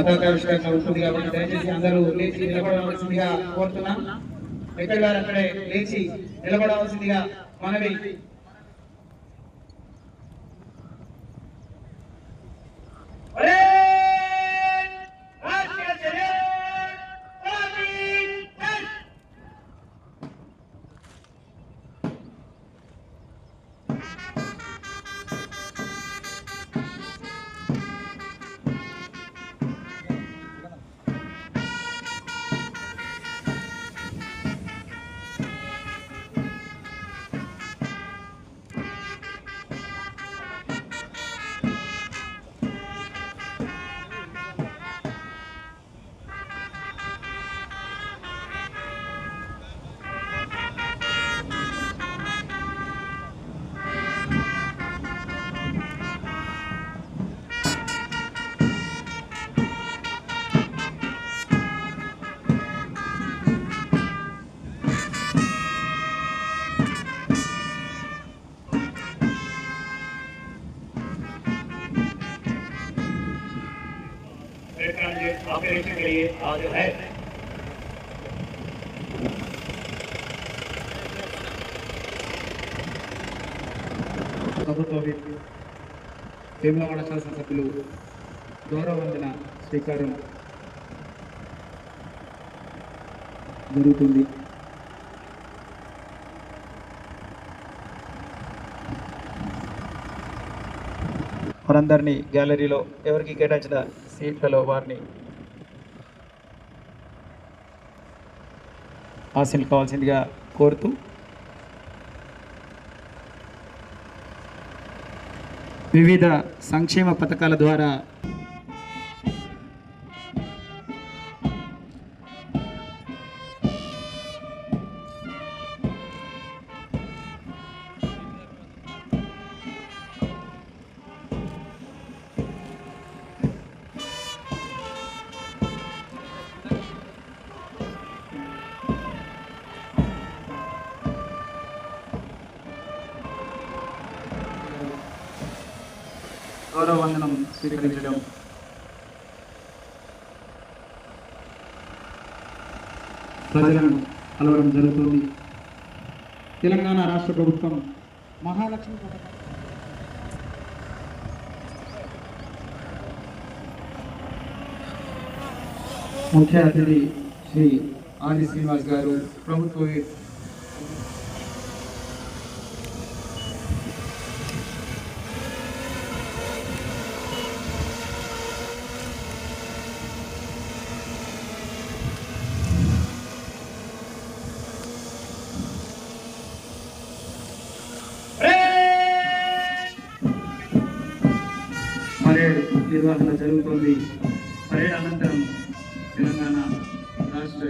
పతాకావిష్కరణ ఉంటుంది కాబట్టి దయచేసి అందరూ లేచి నిలబడవలసిందిగా కోరుతున్నాం. ఎక్కడ వారు అక్కడే లేచి నిలబడవలసిందిగా మనవి ऑपरेशन के लिए आज है ప్రభుత్వ విప్ వేములవాడ శాసనసభ్యులు గౌరవవందన స్వీకారం జరుగుతుంది వారందరినీ గ్యాలరీలో ఎవరికి కేటాయించిన సీట్లలో వారిని హాసిల్ కావాల్సిందిగా కోరుతూ వివిధ సంక్షేమ పథకాల ద్వారా గౌరవవందనం స్వీకరించడం. ప్రజలను కలవడం జరుగుతుంది. తెలంగాణ రాష్ట్ర ప్రభుత్వం మహాలక్ష్మి పథకం. ముఖ్య అతిథి శ్రీ ఆది శ్రీనివాస్ గారు ప్రభుత్వ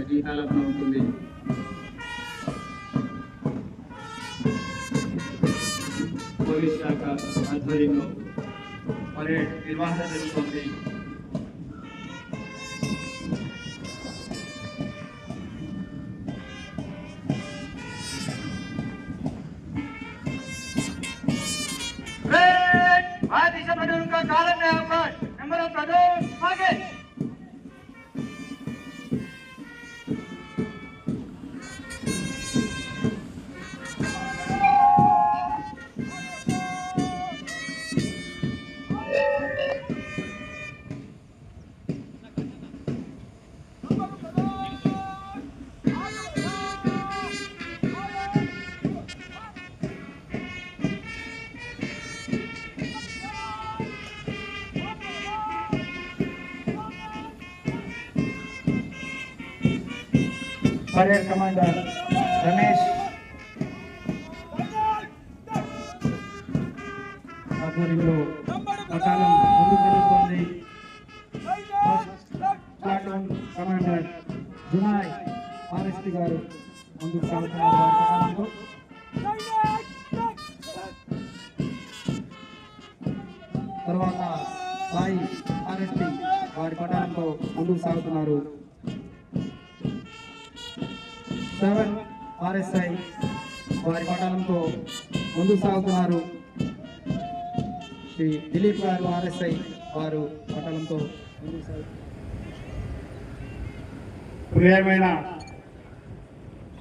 రాష్ట్ర గీతాలపన ఉంటుంది పోలీస్ శాఖ ఆధ్వర్యంలో పరేడ్ నిర్వహణ జరుగుతుంది आदि से बने उनका कारण है अवकाश नंबर ऑफ प्रदोष आगे పరేడ్ కమాండర్ రమేష్. ఆధ్వర్యంలో పటాలం ముందుకు జరుగుతోంది ప్లాటూన్ కమాండర్ జునాయ్ ఆర్ఎస్పి గారు ముందుకు సాగుతున్నారు వారి తర్వాత సాయి ఆర్ఎస్పి వారి పటాలంతో ముందుకు సాగుతున్నారు. సెవెన్ ఆర్ఎస్ఐ వారి పటాలంతో ముందుకు సాగుతున్నారు. శ్రీ దిలీప్ గారు ఆర్ఎస్ఐ వారు పటాలంతో ముందుకు సాగుతున్నారు ప్రియమైన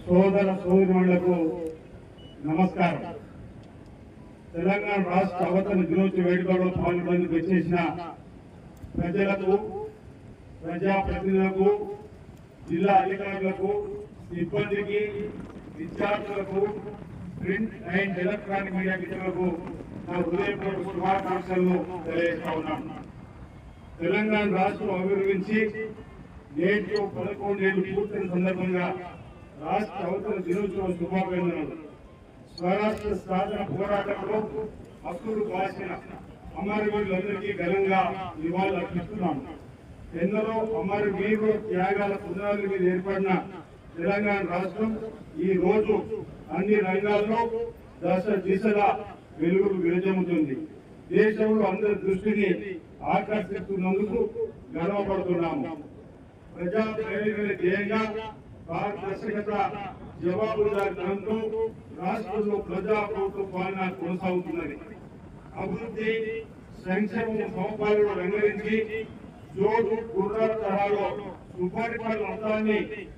సోదర సోదరులకు నమస్కారం. తెలంగాణ రాష్ట్ర అవతరణ దినోత్సవ వేడుకలో పాల్గొనేందుకు వచ్చేసిన ప్రజలకు ప్రజాప్రతినిధులకు జిల్లా అధికారులకు సిబ్బందికి విద్యార్థులకు ప్రింట్ అండ్ ఎలక్ట్రానిక్ మీడియా మిత్రులకు నా హృదయపూర్వక శుభాకాంక్షలను తెలియజేస్తా ఉన్నాను తెలంగాణ రాష్ట్రం అభివృద్ధించి నేటి పదకొండేళ్ళు పూర్తయిన సందర్భంగా రాష్ట్ర అవతల దినోత్సవం శుభాభినందనలు స్వరాష్ట్ర సాధన పోరాటంలో హక్కులు కాసిన అమరవీరులందరికీ ఘనంగా నివాళులు అర్పిస్తున్నాను ఎందరో అమరవీరుల త్యాగాల పునరాలు మీద ఏర్పడిన తెలంగాణ రాష్ట్రం ఈ రోజు అన్ని రంగాల్లో దశ దిశగా వెలుగులు విరజమ్ముతుంది దేశంలో అందరి దృష్టిని ఆకర్షిస్తున్నందుకు గర్వపడుతున్నాము. ప్రజా ప్రేమికుల ధ్యేయంగా పారదర్శకత జవాబుదారితనంతో రాష్ట్రంలో ప్రజాప్రభుత్వ పాలన కొనసాగుతున్నది. అభివృద్ధి సంక్షేమం సమపాలన రంగరించి జోడు గుర్ర తరహాలో సుపరిపాలన మొత్తాన్ని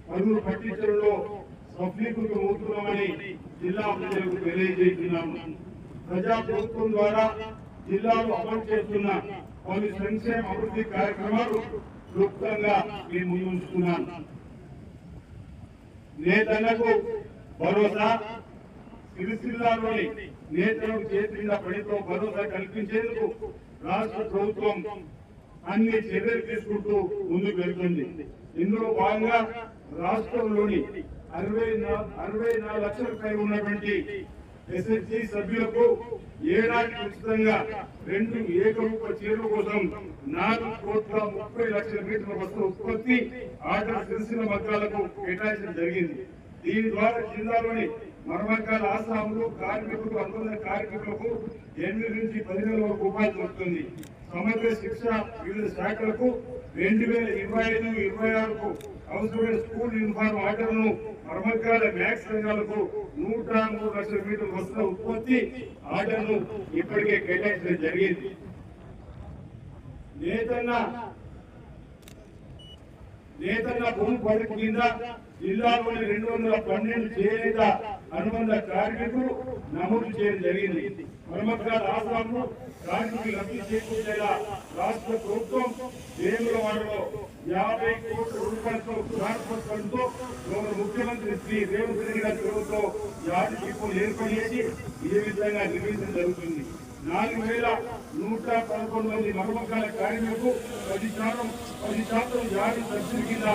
పనులు పట్టించడంలో సఫలీకృతం అవుతున్నామని జిల్లా ప్రజలకు తెలియజేస్తున్నాము ప్రజా ప్రభుత్వం ద్వారా జిల్లాలో అమలు చేస్తున్న పలు సంక్షేమ అభివృద్ధి కార్యక్రమాలు క్లుప్తంగా నేను ముందు ఉంచుతున్నాను. నేతలకు భరోసా సిరిసిల్లాలోని నేతలకు చేతిన పనితో భరోసా కల్పించేందుకు రాష్ట్ర ప్రభుత్వం అన్ని చర్యలు తీసుకుంటూ ముందుకు వెళ్తుంది. ఇందులో భాగంగా రాష్ట్రంలోని అరవై అరవై నాలుగు లక్షల పై ఉన్నటువంటి ఎస్ఎస్జి సభ్యులకు ఏడాది ఉచితంగా రెండు ఏకరూప చీరల కోసం నాలుగు కోట్ల ముప్పై లక్షల మీటర్ల వస్తువు ఉత్పత్తి ఆర్డర్ సిరిసిన మగ్గాలకు కేటాయించడం జరిగింది. దీని ద్వారా జిల్లాలోని మర్మకాల ఆసాములు కార్మికులు అనుబంధ కార్మికులకు ఎనిమిది నుంచి పదిహేను వరకు ఉపాధి దొరుకుతుంది. సమగ్ర శిక్షణ వివిధ శాఖలకు రెండు వేల ఇరవై ఐదు ఇరవై ఆరుకు అవసరమైన స్కూల్ యూనిఫామ్ ఆర్డర్ను మర్మకాల మ్యాక్స్ రంగాలకు నూట మూడు లక్షల మీటర్ల వస్తువుల ఉత్పత్తి ఆర్డర్ను ఇప్పటికే కేటాయించడం జరిగింది. నేతన్న నేతన్న భూమి పథకం కింద జిల్లాలోని రెండు వందల పన్నెండు చేనేత అనుబంధ కార్మికులు నమోదు చేయడం జరిగింది. మరమగ్గాల ఆసాంలో దానికి లబ్ధి చేకూర్చేలా రాష్ట్ర ప్రభుత్వం వేములవాడలో యాభై కోట్ల రూపాయలతో ట్రాన్స్పోర్ట్ ఫండ్తో గౌరవ ముఖ్యమంత్రి శ్రీ రేవంత్ రెడ్డి గారి ప్రభుత్వం యాడ్ డిపోలు ఏర్పాటు చేసి ఈ విధంగా నిర్మించడం జరుగుతుంది. నాలుగు వేల నూట పదకొండు మంది మరమకాల కార్మికులకు పది శాతం పది శాతం యాడి సబ్సిడీ కింద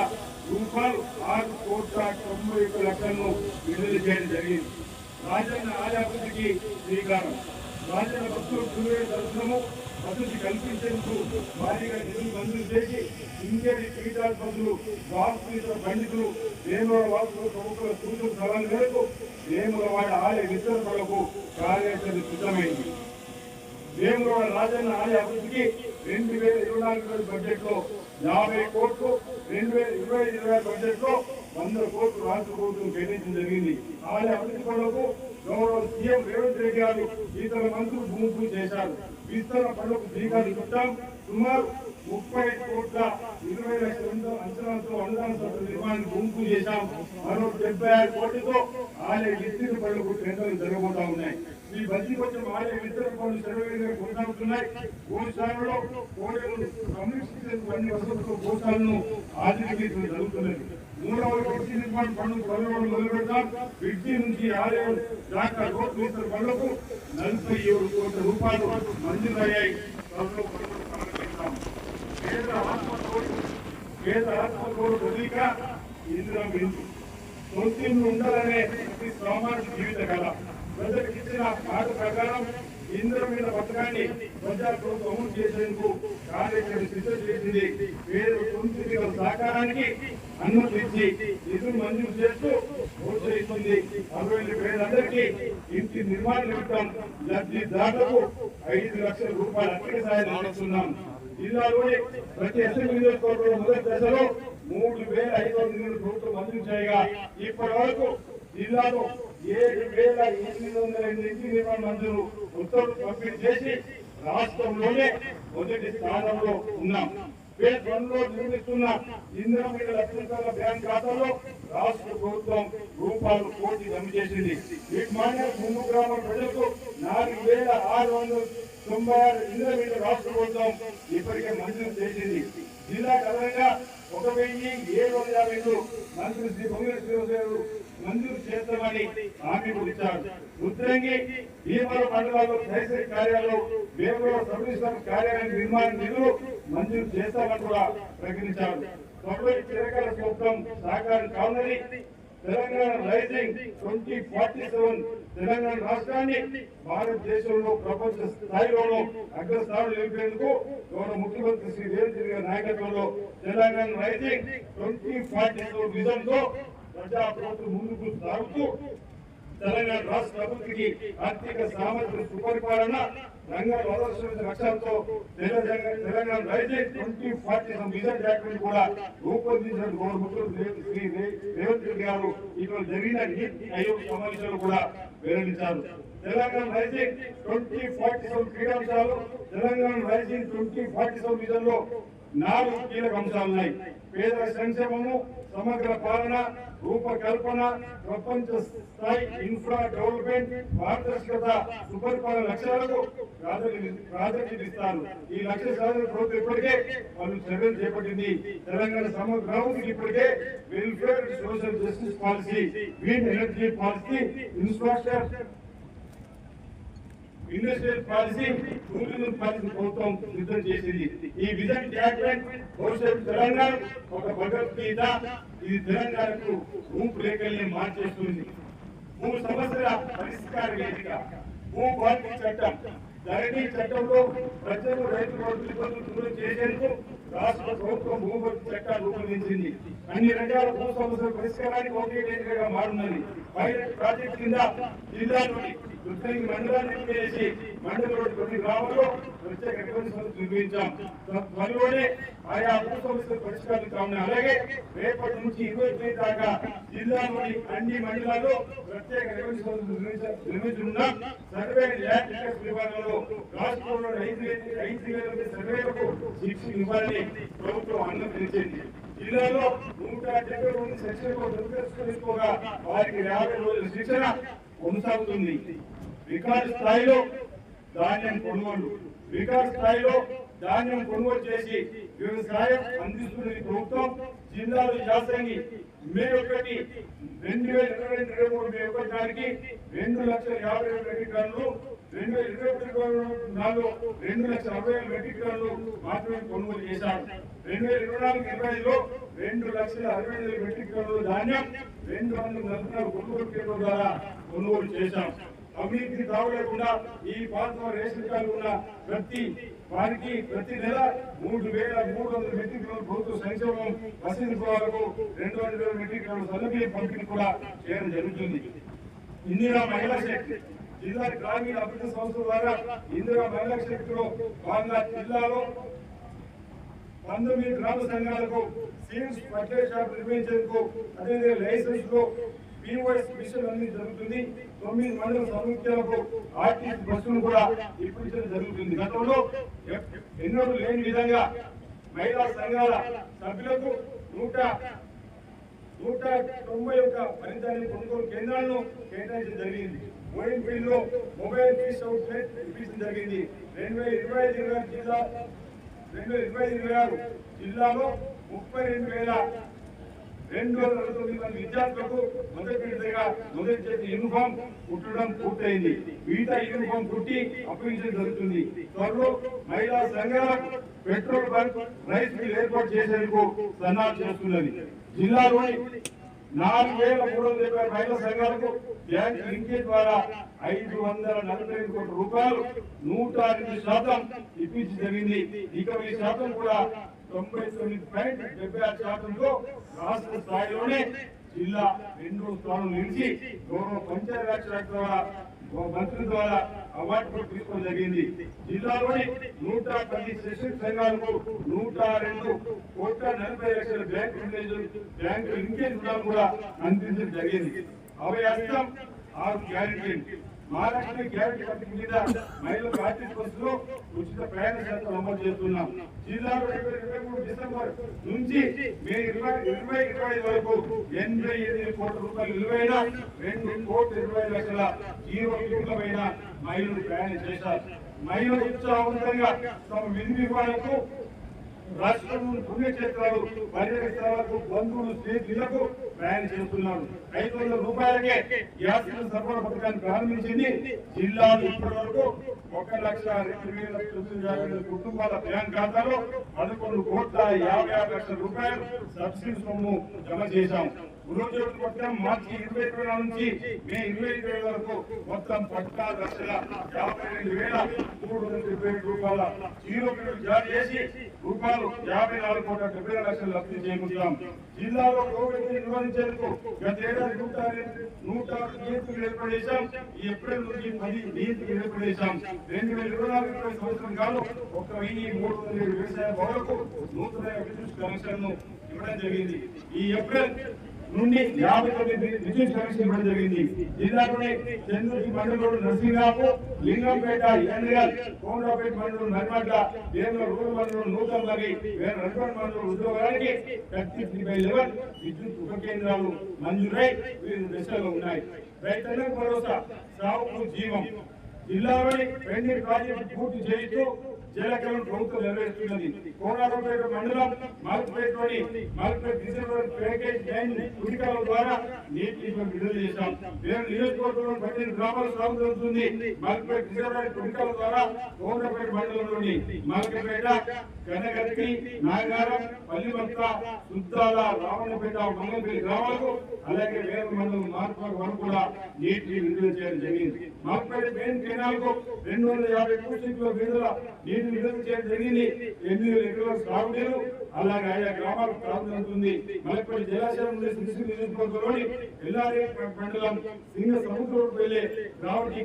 రూపాయలు ఆరు కోట్ల తొంభై ఒక్క లక్షలను విడుదల చేయడం జరిగింది. రాజన్న ఆలయాభివృద్ధికి శ్రీకారం. రాజన్న భక్తులు గురువే దర్శనము వసతి కల్పించేందుకు భారీగా నిధులు మంజూరు చేసి ఇంకేటి పీఠాధిపతులు వాస్తుపీఠ పండితులు వేముల వాసులు ప్రముఖుల సూచన సలహా మేరకు వేములవాడ ఆలయ విస్తరణకు కార్యాచరణ సిద్ధమైంది. వేములవాడ రాజన్న ఆలయ అభివృద్ధికి రెండు వేల ఇరవై నాలుగు వేల బడ్జెట్లో యాభై కోట్లు రెండు వేల ఇరవై ఇరవై బడ్జెట్లో వంద కోట్లు రాష్ట్ర ప్రభుత్వం కేటాయించడం జరిగింది. ఆలయ అభివృద్ధి పనులకు గౌరవ సీఎం రేవంత్ రెడ్డి గారు ఇతర మంత్రులు భూమి పూజ చేశారు. విస్తరణ పనులకు దీకాలు చుట్టాం. సుమారు ముప్పై కోట్ల ఇరవై లక్షల అంచ- అంచనాలతో అనుదాన సంస్థల నిర్మాణానికి భూమి పూజ చేశాం. మరో డెబ్బై ఆరు కోట్లతో ఆలయ విస్తీర్ణ పనులకు టెండర్లు జరగబోతా ఉన్నాయి. ఈ వచ్చి ఆయన విస్తరణ కొన్ని శరవేగంగా కొనసాగుతున్నాయి. గోశాలలో కోడెలను సంరక్షించేందుకు అన్ని గోశాలను జరుగుతున్నది మూడవ బ్రిడ్జి నిర్మాణ పనులు నుంచి ఆలయం దాకా పనులకు నలభై ఏడు కోట్ల రూపాయలు మంజూరయ్యాయి. పనులు ప్రారంభిస్తాం కేంద్ర ఆత్మతోడు కేంద్ర వదిలిక ఇందిరా బిందు ఉండాలనే ప్రతి సామాన్య జీవిత కళ. ప్రజలకు ఇచ్చిన మాట ప్రకారం ఇంద్ర మీద పథకాన్ని ప్రజా ప్రభుత్వం అమలు చేసేందుకు కార్యక్రమం సిద్ధం చేసింది. పేరు సొంతిల సహకారానికి అనుమతి ఇచ్చి నిధులు మంజూరు చేస్తూ ప్రోత్సహిస్తుంది. అరవై పేదలందరికీ ఇంటి నిర్మాణ నిమిత్తం లబ్ధిదారులకు ఐదు లక్షల రూపాయల అర్థిక సాయం అందిస్తున్నాం. జిల్లాలోని ప్రతి అసెంబ్లీ నియోజకవర్గంలో మొదటి దశలో మూడు వేల ఐదు వందల ప్రభుత్వం మంజూరు చేయగా ఇప్పటి వరకు జిల్లాలో ఏడు వేల ఎనిమిది వందల ఎనిమిది నిర్మాణ మంజూరు. ఉత్తర్వులు పంపిణీ చేసి రాష్ట్రంలోనే మొదటి స్థానంలో ఉన్నాం. ఫేజ్ వన్లో నిర్మిస్తున్న. ఇందిరా మీద లక్షల బ్యాంక్ ఖాతాలో రాష్ట్ర ప్రభుత్వం రూపాయలు కోటి జమ చేసింది. వీటి మాన్య ముందు గ్రామ ప్రజలకు నాలుగు వేల ఆరు వందల తొంభై ఆరు ఇందిరా మీద రాష్ట్ర ప్రభుత్వం ఇప్పటికే మంజూరు చేసింది. జిల్లా కదనంగా ఒక వెయ్యి ఏడు వందల యాభై ఐదు మంత్రి శ్రీ పొంగిరెడ్డి గారు మంజూరు చేస్తామని హామీ ఇచ్చారు. రుద్రంగి భీమవరం మండలాల్లో తహసీల్ కార్యాలయం వేమూరు సబ్ రిజిస్టర్ కార్యాలయం నిర్మాణ నిధులు మంజూరు చేస్తామని కూడా ప్రకటించారు. త్వరలో చిరకాల స్వప్నం సాకారం కావాలని Telangana rising twenty forty seven Telangana రాష్ట్రాన్ని భారతదేశంలో ప్రపంచ స్థాయిలోనూ అగ్రస్థానం నిలిపేందుకు గౌరవ ముఖ్యమంత్రి శ్రీ రేవంత్ రెడ్డి గారి నాయకత్వంలో Telangana rising twenty forty seven విజన్తో ప్రజాప్రభుత్వం ముందుకు సాగుతూ తెలంగాణ రాష్ట్ర అభివృద్ధికి ఆర్థిక సామర్థ్యం సుపరిపాలన లక్ష్యాలతో Telangana rising twenty forty vision document కూడా రూపొందించిన గౌరవ ముఖ్యమంత్రి శ్రీ రేవంత్ రెడ్డి గారు జరిగిన నీతి ఆయోగ్ కూడా వెల్లడించారు. Telangana rising twenty forty seven క్రీడాంశాలు Telangana rising twenty forty seven విజన్లో నాలుగు కీలక అంశాలు ఉన్నాయి. పేదల సంక్షేమము సమగ్ర పాలన రూపకల్పన ప్రపంచ స్థాయి ఇన్ఫ్రా డెవలప్మెంట్ పారదర్శకత సుపరిపాలన లక్ష్యాలకు ప్రాధాన్యత ఇస్తారు. ఈ లక్ష్య సాధన ప్రభుత్వం ఇప్పటికే వాళ్ళు చర్యలు చేపట్టింది. తెలంగాణ సమగ్ర ఇప్పటికే welfare social justice policy green energy policy infrastructure industrial policy tourism policy ప్రభుత్వం సిద్ధం చేసింది. ఈ విజన్ డాక్యుమెంట్ భవిష్యత్ తెలంగాణ ఒక భగవద్గీత ఇది తెలంగాణకు రూపురేఖల్ని మార్చేస్తుంది. మూడు సంవత్సరాల పరిష్కార వేదిక. భూ బాధ్యత చట్టం. ధరణి చట్టంలో ప్రజలు రైతు రైతులు ఇబ్బందులు దూరం చేసేందుకు రాష్ట్ర ప్రభుత్వం భూభర్తి చట్టాన్ని రూపొందించింది. అన్ని రకాల భూ సమస్యల పరిష్కారానికి ఒకే వేదికగా మారున్నది. పైలట్ ప్రాజెక్ట్ కింద జిల్లాలోని నుండి మండలాన్ని చేసి మండలంలోని కొన్ని గ్రామాల్లో ప్రత్యేక రెవెన్యూ సంస్థ త్వరలోనే ఆయా భూ సమస్యల పరిష్కారం కావున అలాగే రేపటి నుంచి ఇరవై తేదీ దాకా జిల్లాలోని అన్ని మండలాల్లో ప్రత్యేక రెవెన్యూ సంస్థ సర్వే ల్యాండ్ విభాగంలో రాష్ట్రంలో ఐదు వేల సర్వేలకు శిక్షణ ఇవ్వాలని ప్రభుత్వం అనుమతించింది జిల్లాలో నూట డెబ్బై మంది శిక్షణకు వారికి యాభై రోజుల శిక్షణ కొనసాగుతుంది. రికార్డు స్థాయిలో ధాన్యం కొనుగోలు. రికార్డు స్థాయిలో ధాన్యం కొనుగోలు చేసి వ్యవసాయం అందిస్తున్నది ప్రభుత్వం. జిల్లాలో యాసంగి మే ఒకటి రెండు వేల ఇరవై రెండు ఇరవై మూడు మే ఒకటి దానికి రెండు లక్షల యాభై రెండు టన్నులు రెండు వేల ఇరవై ఒకటి ఇరవై నాలుగు రెండు లక్షల అరవై వేల మెట్రిక్ టన్నులు మాత్రమే కొనుగోలు చేశారు. రెండు వేల ఇరవై నాలుగు ఇరవై ఐదులో రెండు లక్షల అరవై వేల మెట్రిక్ టన్నుల ధాన్యం రెండు వందల నలభై నాలుగు కొనుగోలు కేంద్రం ద్వారా కొనుగోలు చేశాం. అవినీతికి తావలేకుండా ఈ పాత రేషన్ కార్డు ఉన్న ప్రతి వారికి ప్రతి నెల మూడు వేల మూడు వందల మెట్రిక్ టన్నుల ప్రభుత్వ సంక్షేమం వసతి గృహాలకు రెండు వందల మెట్రిక్ టన్నుల సన్నబియ్యం పంపిణీ కూడా చేయడం జరుగుతుంది. ఇందిరా మహిళా శక్తి జిల్లా గ్రామీణ అభివృద్ధి సంస్థ ద్వారా ఇందిరా మహిళా శక్తిలో భాగంగా జిల్లాలో పంతొమ్మిది గ్రామ సంఘాలకు సీడ్స్ పర్చేజ్ షాప్ నిర్వహించేందుకు అదేవిధంగా లైసెన్స్లో పీఓఎస్ మిషన్ అన్ని జరుగుతుంది. తొమ్మిది మండల సముఖ్యాలకు ఆర్టీసీ బస్సులు కూడా ఇప్పించడం జరుగుతుంది. గతంలో ఎ- ఎన్నడూ లేని విధంగా మహిళా సంఘాల సభ్యులకు నూట నూట తొంభై ఒక్క ఫలితాన్ని కొనుగోలు కేంద్రాలను కేటాయించడం జరిగింది. ఓఎంపీలో మొబైల్ ఫీస్ అవుట్లెట్ ఇప్పించడం జరిగింది. రెండు వేల ఇరవై ఐదు ఇరవై ఆరు జిల్లా రెండు వేల ఇరవై ఐదు ఇరవై ఆరు జిల్లాలో ముప్పై రెండు వేల రెండు వందల అరవై తొమ్మిది మంది విద్యార్థులకు మొదటి విడతగా మొదటి చేతి యూనిఫామ్ కుట్టడం పూర్తయింది. మిగతా యూనిఫామ్ కుట్టి అప్పగించడం జరుగుతుంది. త్వరలో మహిళా సంఘాల పెట్రోల్ బంక్ రైస్ మిల్ ఏర్పాటు చేసేందుకు సన్నాహాలు చేస్తున్నది. జిల్లాలోని నాలుగు వేల మూడు వందల ఇరవై ఆరు మహిళా సంఘాలకు బ్యాంక్ లింకేజ్ ద్వారా ఐదు వందల నలభై ఐదు కోట్ల రూపాయలు నూట ఎనిమిది శాతం ఇప్పించి జరిగింది. ఇక ఈ శాతం కూడా తొంభై తొమ్మిది పాయింట్ డెబ్బై ఆరు శాతంలో రాష్ట్ర స్థాయిలోనే జిల్లా రెండో స్థానం నిలిచి గౌరవ పంచాయతీరాజ్ శాఖ ద్వారా మంత్రి ద్వారా అవార్డు కూడా తీసుకోవడం జరిగింది. జిల్లాలోని నూట పది సెషన్ సంఘాలకు నూట రెండు కోట్ల నలభై లక్షల బ్యాంక్ బ్యాంకు లింకేజ్ కూడా అందించడం జరిగింది. అవి అర్థం ఆరు గ్యారెంటీ. మహాలక్ష్మి గ్యారెంటీ పథకం మీద మహిళలకు ఆర్టీసీ బస్సులో ఉచిత ప్రయాణ శాతం అమలు చేస్తున్నాం. జిల్లాలో రెండు ఇరవై మూడు డిసెంబర్ నుంచి మే ఇరవై ఇరవై ఇరవై వరకు ఎనభై ఎనిమిది కోట్ల రూపాయలు విలువైన రెండు కోట్ల ఇరవై లక్షల జీరో విలువైన మహిళలు ప్రయాణం చేశారు. మహిళలు ఉత్సాహవంతంగా తమ విధి నిర్వహణకు రాష్ట్రంలోని పుణ్యక్షేత్రాలు పర్యాటక స్థలాలకు బంధువులు స్నేహితులకు ప్రయాణం చేస్తున్నారు ఐదు వందల రూపాయలకే గ్యాస్ సరఫరా పథకాన్ని ప్రారంభించింది. జిల్లాలో ఇప్పటి వరకు ఒక లక్ష రెండు వేల తొమ్మిది కుటుంబాల బ్యాంక్ ఖాతాలో పదకొండు కోట్ల యాభై ఆరు లక్షల రూపాయలు సబ్సిడీ సొమ్ము జమ చేశాము గృహజ్యోతి పథకం మార్చి ఇరవై ఇరవై నాలుగు నుంచి మే ఇరవై ఇరవై వరకు మొత్తం పట్టా లక్షల యాభై రెండు వేల మూడు వందల డెబ్బై ఏడు రూపాయల జీరో బిల్లు జారీ చేసి రూపాయలు యాభై నాలుగు కోట్ల డెబ్బై ఏడు లక్షలు లబ్ధి చేకూరుతాం జిల్లాలో కోవిడ్ నిర్వహించేందుకు గత ఏడాది నూట నూట నియంత్రణ ఏర్పాటు చేశాం. ఈ ఏప్రిల్ నుంచి పది నియంత్రణ ఏర్పాటు చేశాం. రెండు వేల ఇరవై నాలుగు ఇరవై సంవత్సరం కాదు ఒక వెయ్యి మూడు వందల వ్యవసాయ భవనకు నూతన విద్యుత్ కనెక్షన్ ఇవ్వడం జరిగింది. ఈ ఏప్రిల్ నుండి యాభై తొమ్మిది విద్యుత్ కనెక్షన్ ఇవ్వడం జరిగింది. జిల్లాలోని చంద్రుడి మండలంలో నర్సింగాపు లింగంపేట ఎన్నిగల్ కోమరాపేట మండలం నర్మట్ల వేముల రూరల్ మండలం నూతన్ మరి వేరే నల్గొండ మండలం ఉద్యోగానికి థర్టీ బై లెవెన్ విద్యుత్ ఉప కేంద్రాలు మంజూరై వివిధ దశలో ఉన్నాయి. రైతులకు భరోసా సాగుకు జీవం. జిల్లాలోని పెండింగ్ ప్రాజెక్టు పూర్తి చేస్తూ జలకలను ప్రభుత్వం నెరవేరుస్తున్నది కోనారంపేట మండలం మార్పుపేటలోని మార్పుపేట డిసెంబర్ ప్యాకేజ్ నైన్ కుడికాల ద్వారా నీటి విడుదల చేశాం. మేము నియోజకవర్గంలో పన్నెండు గ్రామాలు సాగు జరుగుతుంది. మార్పుపేట డిసెంబర్ కుడికాల ద్వారా కోనరాపేట మండలంలోని మార్కపేట కనగర్తి నాగారం పల్లిమత్త సుద్దాల రావణపేట మంగళపల్లి గ్రామాలకు అలాగే వేరే మండలం మార్పు వరకు కూడా నీటిని విడుదల చేయడం జరిగింది. మార్పుపేట మెయిన్ కెనాల్కు రెండు వందల యాభై క్యూసెక్ల విడుదల నీటి నీటిని విడుదల చేయడం జరిగింది ఎనిమిది వేల ఎకరాల సాగునీరు అలాగే ఆయా గ్రామాలకు ప్రారంభమవుతుంది మలపల్లి జలాశయం నుండి సిరిసిల్ల నియోజకవర్గంలోని ఎల్లారే మండలం సింగ సముద్రం వెళ్ళే రావటి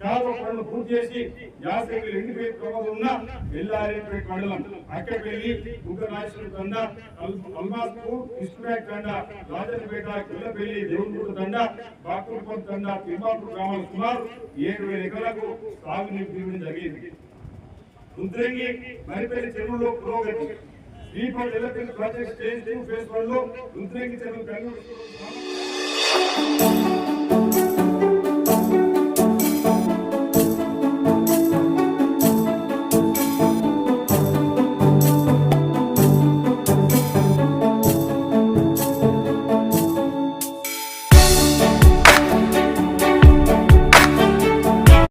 కాలువ పనులు పూర్తి చేసి యాసంగి ఎండిపోయే ప్రమాదం ఉన్న ఎల్లారేపేట మండలం అక్కడికి వెళ్ళి ఉగ్రనాశ్వర తండ అల్మాస్పూర్ కృష్ణపేట తండ రాజన్నపేట కిల్లపల్లి దేవుడిపూట తండ బాకులపూర్ తండ తిమ్మాపూర్ గ్రామాల సుమారు ఏడు వేల ఎకరాలకు సాగునీరు తీయడం జరిగింది. రుద్రంగి మరిపల్లి చెరువులో పురోగతి. దీపం Yellapalli project stage two phase వన్లో రుద్రంగి చెరువు కల్లూరు